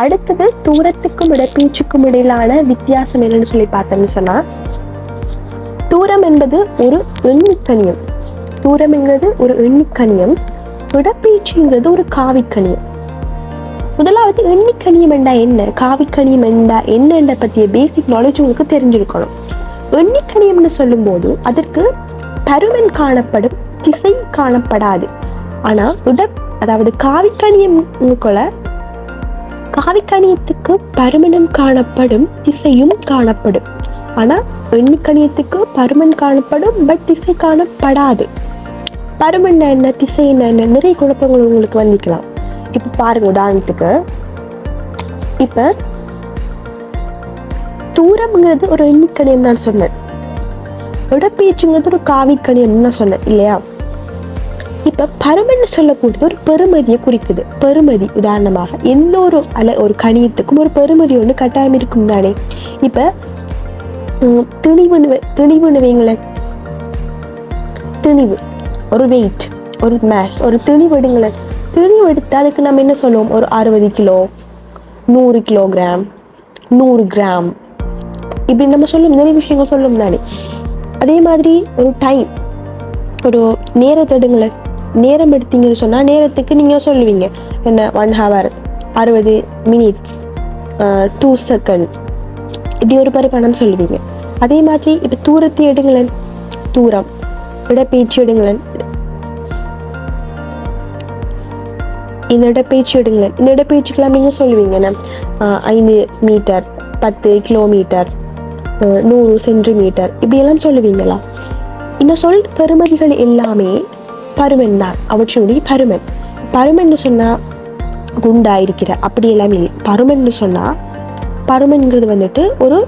அடுத்தது தூரத்துக்கும் இடப்பீச்சுக்கும் இடையிலான வித்தியாசம் என்னன்னு சொல்லி பார்த்தோம்னு சொன்னா தூரம் என்பது ஒரு எண்ணிக்கணியம் தூரம் என்பது ஒரு எண்ணிக்கணியம் இடப்பீச்சுங்கிறது ஒரு காவிக்கணியம் முதலாவது எண்ணிக்கணியம் என்றா என்ன? காவிக்கணியம் என்றா என்னென்ற பற்றிய பேசிக் நாலேஜ் உங்களுக்கு தெரிஞ்சிருக்கணும். எண்ணிக்கணியம்னு சொல்லும்போது அதற்கு பருமன் காணப்படும் திசை காணப்படாது. ஆனால் உட அதாவது காவிக்கணியம்னுக்குள்ள காவிக்கணியத்துக்கு பருமனும் காணப்படும் திசையும் காணப்படும். ஆனா எண்ணிக்கணியத்துக்கு பருமன் காணப்படும் பட் திசை காணப்படாது. பருமன் என்ன திசை என்ன நிறைய குழப்பங்கள் உங்களுக்கு வந்திக்கலாம் இப்ப பாருங்க உதாரணத்துக்கு. இப்ப தூரம்ங்கிறது ஒரு எண்ணிக்கணியம் நான் சொன்னேன். இடப்பெயர்ச்சிங்கிறது ஒரு காவிக்கணியம் நான் சொன்னேன் இல்லையா? இப்ப பருமன்னு சொல்லக்கூடியது ஒரு பெருமதியை குறிக்குது. பெருமதி உதாரணமாக எந்த ஒரு அல ஒரு கணியத்துக்கும் ஒரு பெருமதி ஒன்று கட்டாயம் இருக்கும் தானே? இப்ப உம், திணிவுன்னு திணிவுன்னு வைங்களேன் திணிவு ஒரு வெயிட் ஒரு மேஸ் ஒரு திணிவு எடுங்களேன் திணிவு எடுத்து அதுக்கு நம்ம என்ன சொல்லுவோம்? ஒரு அறுபது கிலோ நூறு கிலோகிராம் நூறு கிராம். இப்படி நம்ம சொல்லும் நிறைய விஷயங்கள் சொல்லும் தானே. அதே மாதிரி ஒரு டைம் ஒரு நேரத்தை எடுங்களேன். நேரம் எடுத்தீங்கன்னு சொன்னால் நேரத்துக்கு நீங்கள் சொல்லுவீங்க. என்ன ஒன் ஹவர் அறுபது மினிட்ஸ் டூ செகண்ட் இப்படி ஒரு பரிமாணம் சொல்லுவீங்க. அதே மாதிரி இப்போ தூரத்தை எடுங்களேன். தூரம். இடப்பெயர்ச்சி எடுங்களேன். இந்த இடப்பெயர்ச்சி எடுங்களேன். இந்த இடப்பெயர்ச்சிக்கெல்லாம் நீங்கள் சொல்லுவீங்க ஐந்து மீட்டர் பத்து கிலோமீட்டர் நூறு சென்டிமீட்டர். இப்படியெல்லாம் சொல்லுவீங்களா? இந்த சொல் பெறுமதிகள் எல்லாமே பருமன் தான் அவற்றினுடைய பருமன். பருமன்னு சொன்னால் குண்டா இருக்கிற அப்படி இல்லை. பருமன்னு சொன்னால் பருமன்கிறது வந்துட்டு ஒரு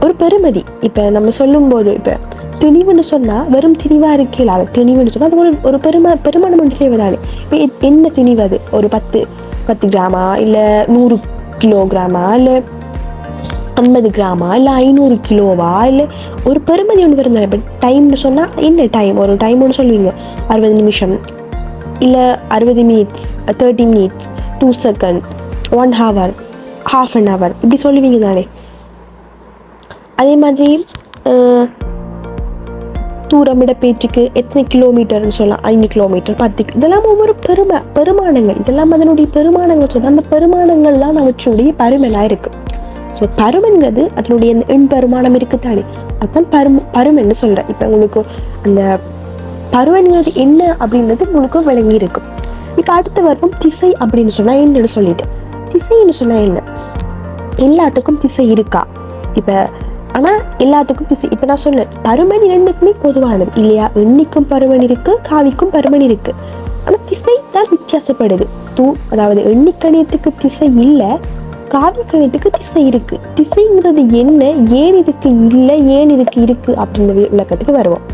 ஒரு பெருமதி. இப்போ நம்ம சொல்லும்போது இப்போ திணிவுன்னு சொன்னால் வெறும் திணிவாக இருக்கல அது திணிவுன்னு சொன்னால் அது ஒரு ஒரு பெரும பெருமானம் ஒன்று செய்வதானே இப்ப என்ன திணிவு அது? ஒரு பத்து பத்து கிராமா? இல்லை நூறு கிலோகிராமா? இல்லை ஐம்பது கிராமா இல்லை ஐநூறு கிலோவா? இல்லை ஒரு பெருமதி ஒன்று வருங்க இப்போ டைம்னு சொன்னால் என்ன டைம் ஒரு டைம் ஒன்று சொல்லுவீங்க. அறுபது நிமிஷம். இல்லை அறுபது minutes thirty minutes two second one hour half an hour இப்படி சொல்லுவீங்க தானே. அதே மாதிரி தூரமிட தூரம் இடப்பேச்சுக்கு எத்தனை கிலோமீட்டர்னு சொல்லலாம். ஐந்து கிலோமீட்டர் பத்து இதெல்லாம் ஒவ்வொரு பெருமை பெருமானங்கள். இதெல்லாம் அதனுடைய பெருமானங்கள் சொன்னால் அந்த பெருமானங்கள்லாம் அவற்றுடைய பருமனாக இருக்குது ஸோ பருமன்கிறது அதனுடைய அந்த எண் பருமானம் இருக்குதானே? அதுதான் பரும் பருமன்னு சொல்கிறேன் இப்போ உங்களுக்கு அந்த பருவன்கிறது என்ன அப்படின்றது உங்களுக்கு விளங்கி இருக்கும் இப்போ அடுத்த வருவம் திசை அப்படின்னு சொன்னால் என்னன்னு சொல்லிட்டேன் திசைன்னு சொன்னால் என்ன? எல்லாத்துக்கும் திசை இருக்கா? இப்போ ஆனால் எல்லாத்துக்கும் திசை இப்போ நான் சொன்னேன் பருமன் இரண்டுக்குமே பொதுவானது. இல்லையா? எண்ணிக்கும் பருமன் இருக்கு காவிக்கும் பருமன் இருக்கு. ஆனால் திசை தான் வித்தியாசப்படுது. தூ அதாவது எண்ணிக்கணியத்துக்கு திசை இல்லை. காவிக்கணியத்துக்கு திசை இருக்கு. திசைங்கிறது என்ன? ஏன் இதுக்கு இல்லை? ஏன் இதுக்கு இருக்கு? அப்படின்ற விளக்கத்துக்கு வருவோம்.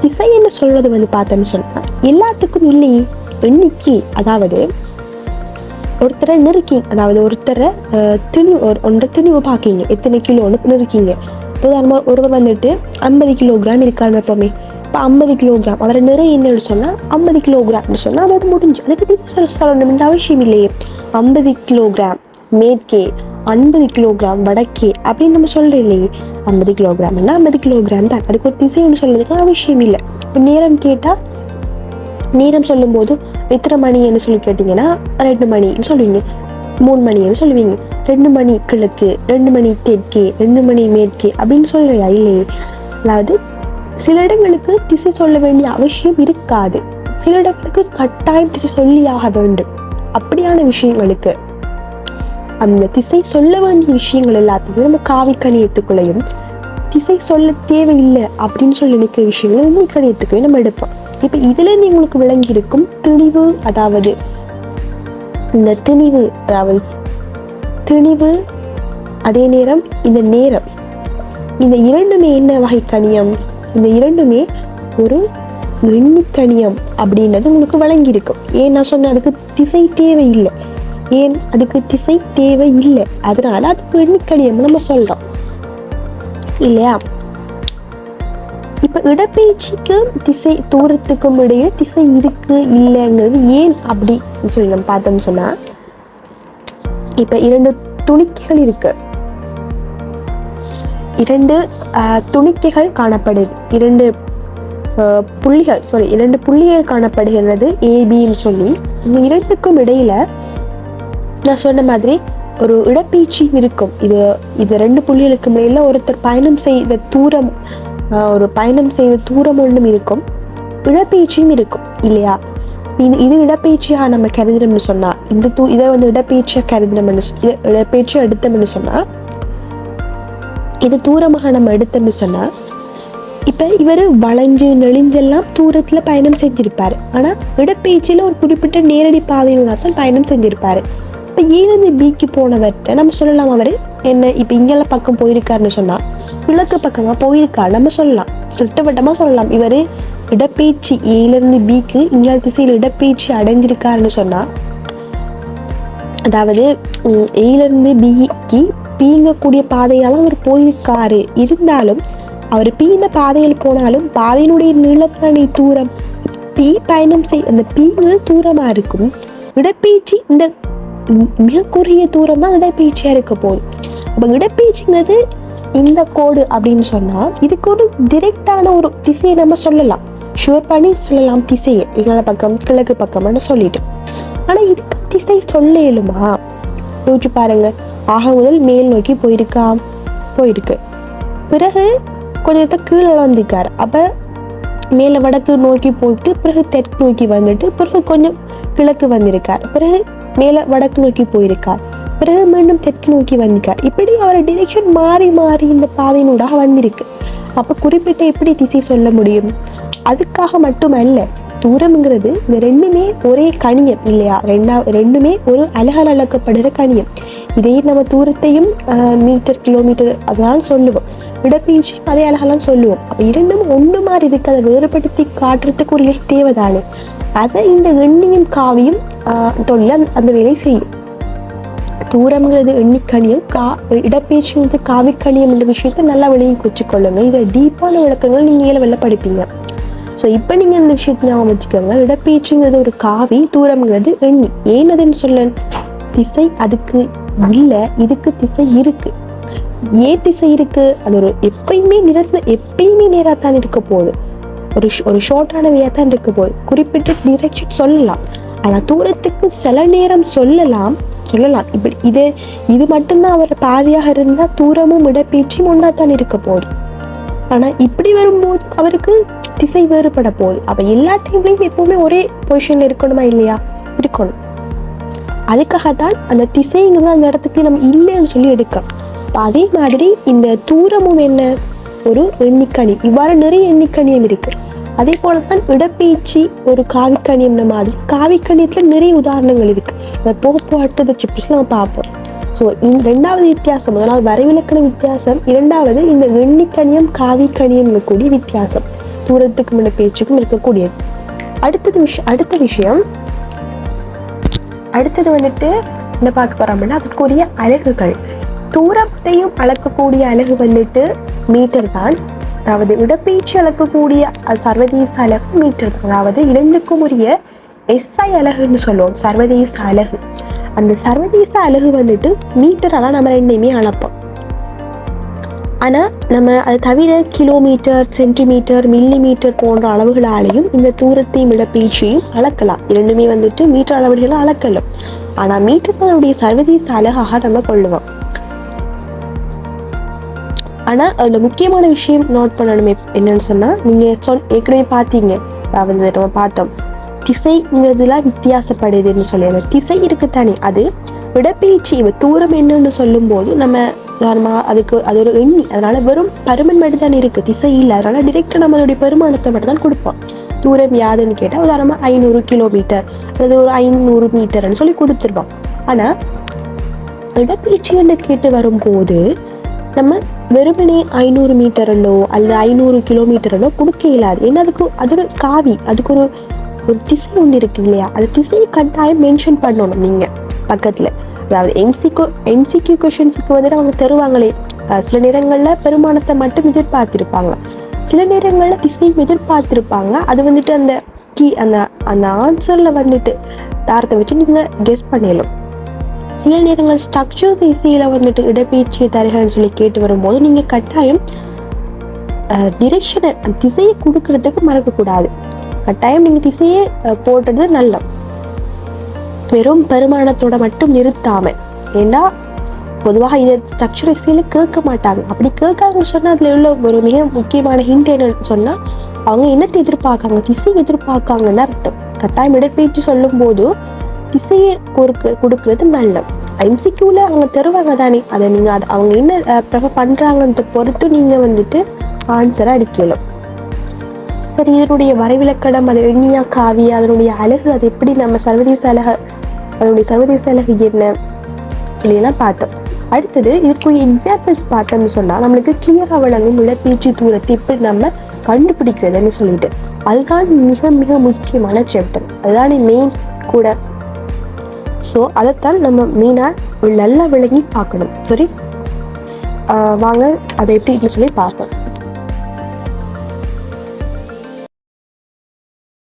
திசை என்ன சொல்றது வந்து பார்த்தோம்னு சொன்னா எல்லாத்துக்கும் இல்லையே. எண்ணிக்கை அதாவது ஒருத்தரை நெருக்கி அதாவது ஒருத்தரை திணி திணிவு ஒரு ஒன்றை திணிவு பார்க்கீங்க. எத்தனை கிலோன்னு நெருக்கீங்க. உதாரணமாக ஒருவர் வந்துட்டு ஐம்பது கிலோகிராம் இருக்காரு எப்பவுமே இப்போ ஐம்பது கிலோகிராம் அவரை நிறை என்னன்னு சொன்னால் ஐம்பது கிலோகிராம்னு சொன்னால் அதோட முடிஞ்சு. அதுக்கு தீர்த்து சொல்லணும்னு அவசியம் இல்லையே. ஐம்பது கிலோகிராம் மேற்கே ஐம்பது கிலோகிராம் வடக்கே அப்படின்னு நம்ம சொல்கிறோம் இல்லையே. ஐம்பது கிலோகிராம்னா ஐம்பது கிலோகிராம் தான். அதுக்கு ஒரு திசை ஒன்று சொல்றதுக்கு அவசியம் இல்லை. இப்போ நேரம் கேட்டால் நேரம் சொல்லும்போது எத்தனை மணின்னு சொல்லி கேட்டிங்கன்னா ரெண்டு மணின்னு சொல்லுவீங்க. மூணு மணின்னு சொல்லுவீங்க. ரெண்டு மணி கிழக்கு ரெண்டு மணி தெற்கே ரெண்டு மணி மேற்கே அப்படின்னு சொல்கிறியா இல்லையே? அதாவது சில இடங்களுக்கு திசை சொல்ல வேண்டிய அவசியம் இருக்காது. சில இடங்களுக்கு கட்டாயம் திசை சொல்லியாக வேண்டும் அப்படியான விஷயங்களுக்கு அந்த திசை சொல்ல வேண்டிய விஷயங்கள் எல்லாத்தையும் நம்ம காவிக்கணி கணியத்துக்குள்ளேயும் திசை சொல்ல தேவையில்லை அப்படின்னு சொல்லி நினைக்கிற விஷயங்களை உண்மை எடுத்துக்கவே நம்ம எடுப்போம். இப்போ இதுலேருந்து உங்களுக்கு விளங்கி இருக்கும் திணிவு அதாவது இந்த திணிவு அதாவது திணிவு அதே நேரம் இந்த நேரம். இந்த இரண்டுமே என்ன வகை கணியம்? இந்த இரண்டுமே ஒரு எண்ணிக்கணியம் அப்படின்றது உங்களுக்கு வழங்கியிருக்கும். ஏன் நான் சொன்னேன் அதுக்கு திசை தேவையில்லை. ஏன்? அதுக்கு திசை தேவை இல்லை அதனால அதுக்கு எண்ணிக்கணியம் நம்ம சொல்றோம். இல்லையா? இப்போ இடப்பெயர்ச்சிக்கு திசை தூரத்துக்கும் இடையே திசை இருக்கு இல்லைங்கிறது ஏன் அப்படி சொல்லி நம்ம பார்த்தோம்னு சொன்னா இப்போ இரண்டு துணிக்கைகள் இருக்கு. இரண்டு துணிக்கைகள் காணப்படுது இரண்டு புள்ளிகள் சாரி இரண்டு புள்ளிகள் காணப்படுகிறது ஏபின்னு சொல்லி. இந்த இரண்டுக்கும் இடையில நான் சொன்ன மாதிரி ஒரு இடப்பெயர்ச்சி இருக்கும். இது இது ரெண்டு புள்ளிகளுக்கு இடையில ஒருத்தர் பயணம் செய்த தூரம் ஒரு பயணம் செய்த தூரம் ஒன்றும் இருக்கும். இடப்பீச்சியும் இருக்கும் இல்லையா? இது இது இடப்பெயர்ச்சியாக நம்ம கருதுறோம்னு சொன்னா இந்த தூ இதை வந்து இடப்பெயர்ச்சியாக கருதுனோம்னு சொ- எடுத்தோம்னு சொன்னா இது தூரமாக நம்ம எடுத்தோம்னு சொன்னால் இப்போ இவர் வளைஞ்சு நெளிஞ்செல்லாம் தூரத்தில் பயணம் செஞ்சுருப்பார். ஆனால் இடப்பெயர்ச்சியில் ஒரு குறிப்பிட்ட நேரடி பாதையிலூட தான் பயணம் செஞ்சுருப்பார். இப்போ ஏனது பிக்கு போனவர்கிட்ட நம்ம சொல்லலாம் அவர்? என்ன இப்போ இங்கெல்லாம் பக்கம் போயிருக்காருன்னு சொன்னால் கிழக்கு பக்கமாக போயிருக்காரு நம்ம சொல்லலாம். திட்டவட்டமாக சொல்லலாம். இவர் இடப்பெயர்ச்சி ஏலேருந்து பிக்கு இங்கே திசையில் இடப்பெயர்ச்சி அடைஞ்சிருக்காருன்னு சொன்னால் அதாவது ஏலேருந்து பிக்கு பீங்கக்கூடிய பாதையால் அவர் போயிருக்காரு. இருந்தாலும் அவர் பீன பாதையில் போனாலும் பாதையினுடைய நீளத்தானே தூரம் பி பயணம் செய் அந்த பீங்கு தூரமா இருக்கும். இடப்பெயர்ச்சி இந்த மிக குறுகிய தூரம் தான் இடப்பெயர்ச்சியா இருக்க போகுது. அப்ப இடப்பெயர்ச்சிங்கிறது இந்த கோடு அப்படின்னு சொன்னா இதுக்கு ஒரு டிரெக்டான ஒரு திசையை நம்ம சொல்லலாம். ஷுவர் பண்ணி சொல்லலாம் திசையை. இங்கே பக்கம் கிழக்கு பக்கம்னு சொல்லிட்டு. ஆனா இதுக்கு திசை சொல்ல இயலுமா? யோசிச்சு பாருங்க. ஆக முதல் மேல் நோக்கி போயிருக்கா போயிருக்கு. பிறகு கொஞ்சத்தை கீழே வந்திருக்காரு. அப்போ மேலே வடக்கு நோக்கி போயிட்டு பிறகு தெற்கு நோக்கி வந்துட்டு பிறகு கொஞ்சம் கிழக்கு வந்திருக்கார். பிறகு மேலே வடக்கு நோக்கி போயிருக்கார். பிறகு மீண்டும் தெற்கு நோக்கி வந்திருக்கார். இப்படி அவர் டிரெக்ஷன் மாறி மாறி இந்த பாதையினூடாக வந்திருக்கு. அப்போ குறிப்பிட்ட எப்படி திசை சொல்ல முடியும்? அதுக்காக மட்டுமல்ல தூரம்ங்கிறது இந்த ரெண்டுமே ஒரே கணியம் இல்லையா? ரெண்டா ரெண்டுமே ஒரு அழகால் அளக்கப்படுற கணியம் இதே நம்ம தூரத்தையும் மீட்டர் கிலோமீட்டர் அதெல்லாம் சொல்லுவோம். விடப்பீச்சு அதே அழகெல்லாம் சொல்லுவோம். அப்போ இரண்டும் ஒன்று மாதிரி இருக்கு. அதை வேறுபடுத்தி காட்டுறதுக்கு ஒரு இயல் தேவைதானே? அதை இந்த எண்ணியும் காவியும் ஆஹ், தொழில் அந்த- அந்த வேலை செய்யும். தூரம்ங்கிறது எண்ணிக்கணியம் கா இடப்பெயர்ச்சிங்கிறது காவிக்கணியம் என்ற விஷயத்தை நல்லா விளங்கி வச்சுக்கொள்ளுங்க. இதில் டீப்பான விளக்கங்கள் நீங்கள் ஏழை வெளில படிப்பீங்க ஸோ இப்போ நீங்கள் இந்த விஷயத்தை ஞாபகம் வச்சுக்கோங்க. இடப்பெயர்ச்சிங்கிறது ஒரு காவி தூரம்ங்கிறது எண்ணி. ஏன் அதுன்னு சொல்ல? திசை அதுக்கு இல்லை இதுக்கு திசை இருக்குது ஏன் திசை இருக்குது அது ஒரு எப்பயுமே நிறந்த எப்பயுமே நேராக தான் இருக்க போகுது. ஒரு ஒரு ஷார்ட்டான வேயாக தான் இருக்க போகுது. குறிப்பிட்ட டிரெக்ஷன் சொல்லலாம். ஆனால் தூரத்துக்கு சில நேரம் சொல்லலாம் சொல்லலாம். இப்படி இது இது மட்டும்தான் அவர் பாதியாக இருந்தால் தூரமும் இடப்பீச்சும் ஒன்றா தான் இருக்க போகுது. ஆனால் இப்படி வரும்போது அவருக்கு திசை வேறுபட போகுது. அப்போ எல்லா டைம்லையும் எப்பவுமே ஒரே பொசிஷனில் இருக்கணுமா இல்லையா? இருக்கணும். அதுக்காகத்தான் அந்த திசைங்கிறது அந்த இடத்துக்கு நம்ம இல்லைன்னு சொல்லி எடுக்கலாம் அதே மாதிரி இந்த தூரமும் என்ன? ஒரு எண்ணிக்கணியம் இவ்வாறு நிறைய எண்ணிக்கணியம் இருக்கு. அதே போல தான் இடப்பெயர்ச்சி ஒரு காவிக்கணியம் மாதிரி காவிக்கணியத்தில் நிறைய உதாரணங்கள் இருக்கு. இந்த போக்குவரத்து நம்ம பார்ப்போம். ஸோ இந்த ரெண்டாவது வித்தியாசம் முதலாவது வரைவிலக்கண வித்தியாசம் இரண்டாவது இந்த வெண்ணிக்கணியம் காவிக்கணியம் கூடிய வித்தியாசம். தூரத்துக்கும் இந்த பேச்சுக்கும் இருக்கக்கூடியது. அடுத்தது விஷயம் அடுத்த விஷயம். அடுத்தது வந்துட்டு என்ன பார்க்க போறோம்னா அதுக்குரிய அலகுகள். தூரத்தையும் அளக்கக்கூடிய அலகு வந்துட்டு மீட்டர் தான். அதாவது இடப்பெயர்ச்சி அளக்கக்கூடிய சர்வதேச அலகு மீட்டர் தான். அதாவது இரண்டுக்கும் உரிய எஸ்ஐ அலகுன்னு சொல்லுவோம் சர்வதேச அலகு. அந்த சர்வதேச அழகு வந்துட்டு மீட்டரால நம்ம ரெண்டுமே அளப்போம். ஆனா நம்ம அது தவிர கிலோமீட்டர் சென்டிமீட்டர் மில்லிமீட்டர் போன்ற அளவுகளாலையும் இந்த தூரத்தையும் இடப்பெயர்ச்சியையும் அளக்கலாம். இரண்டுமே வந்துட்டு மீட்டர் அளவுகளை அளக்கலாம். ஆனா மீட்டர் அதனுடைய சர்வதேச அழகாக நம்ம கொள்ளுவோம். ஆனா அதில் முக்கியமான விஷயம் நோட் பண்ணணும் என்னன்னு சொன்னா நீங்க சொல் ஏற்கனவே பார்த்தீங்க. வந்து நம்ம பார்த்தோம். திசைங்கிறதுலாம் வித்தியாசப்படுதுன்னு சொல்லி திசை திசை இருக்குத்தானே அது இடப்பெயர்ச்சி இவ தூரம் என்னன்னு சொல்லும்போது நம்ம உதாரணமாக அதுக்கு அது ஒரு எண்ணி அதனால வெறும் பருமன் மட்டும் தான் இருக்கு திசை இல்லை. அதனால டிரெக்டாக நம்மளுடைய பெருமானத்தை மட்டும் தான் கொடுப்போம். தூரம் யாதுன்னு கேட்டால் உதாரணமாக ஐநூறு கிலோமீட்டர் அல்லது ஒரு ஐநூறு மீட்டர்னு சொல்லி கொடுத்துருவோம். ஆனால் இடப்பெயர்ச்சின்னு கேட்டு வரும்போது நம்ம வெறுமனே ஐநூறு மீட்டரனோ அல்லது ஐநூறு கிலோமீட்டரனோ கொடுக்க இயலாது. ஏன்னா அதுக்கு அதோட காவி அதுக்கு ஒரு ஒரு திசை ஒன்று இருக்கு இல்லையா? அந்த திசையை கட்டாயம் மென்ஷன் பண்ணணும் நீங்க பக்கத்துல. அதாவது எம்சிக்கு எம்சிக்யூ கொஷின்ஸுக்கு வந்துட்டு அவங்க தருவாங்களே. சில நேரங்கள்ல பெருமானத்தை மட்டும் எதிர்பார்த்திருப்பாங்க. சில நேரங்களில் திசையும் எதிர்பார்த்துருப்பாங்க. அது வந்துட்டு அந்த கீ அந்த அந்த ஆன்சரில் வந்துட்டு தாரத்தை வச்சு நீங்கள் கெஸ் பண்ணிடலாம். சில நேரங்கள் ஸ்ட்ரக்சர்ஸ் இசையில் வந்துட்டு இடப்பெயர்ச்சியை தருகன்னு சொல்லி கேட்டு வரும்போது நீங்கள் கட்டாயம் டிரெக்ஷனை திசையை கொடுக்கறதுக்கு மறக்கக்கூடாது. கட்டாயம் நீங்கள் திசையை போடுறது நல்லது வெறும் பெருமானத்தோட மட்டும் நிறுத்தாம ஏன்னா பொதுவாக இதை ஸ்ட்ரக்சர் இசையில் கேட்க மாட்டாங்க. அப்படி கேட்காங்கன்னு சொன்னால் அதில் உள்ள ஒரு மிக முக்கியமான ஹிண்ட் என்னன்னு சொன்னால் அவங்க என்னத்தை எதிர்பார்க்காங்க? திசையை எதிர்பார்க்காங்கன்னு அர்த்தம். கட்டாயம் இடற்பெயர்ச்சி சொல்லும் போது திசையை கொடுக்க கொடுக்கறது நல்ல எம்சிக்யூவில் அவங்க தருவாங்க தானே. அதை நீங்கள் அது அவங்க என்ன ப்ரிஃபர் பண்ணுறாங்கன்றத பொறுத்து நீங்கள் வந்துட்டு ஆன்சரை அடிக்கலாம். சரி இதனுடைய வரைவிலக்கணம் அது எண்ணியா காவி அதனுடைய அழகு அது எப்படி நம்ம சர்வதேச அழகு அதனுடைய சர்வதேச அழகு என்ன சொல்லியெல்லாம் பார்த்தோம். அடுத்தது இதுக்குரிய எக்ஸாம்பிள்ஸ் பார்த்தோம்னு சொன்னால் நம்மளுக்கு கிளியராக வழங்கும் உடற்பயிற்சி தூரத்தை எப்படி நம்ம கண்டுபிடிக்கிறதுன்னு சொல்லிட்டு அதுதான் மிக மிக முக்கியமான சாப்டர் அதுதான் மெயின் கூட. ஸோ அதைத்தான் நம்ம மெயினாக நல்லா விளங்கி பார்க்கணும். சரி? ஆஹ் வாங்க அதை எப்படின்னு சொல்லி பார்ப்போம்.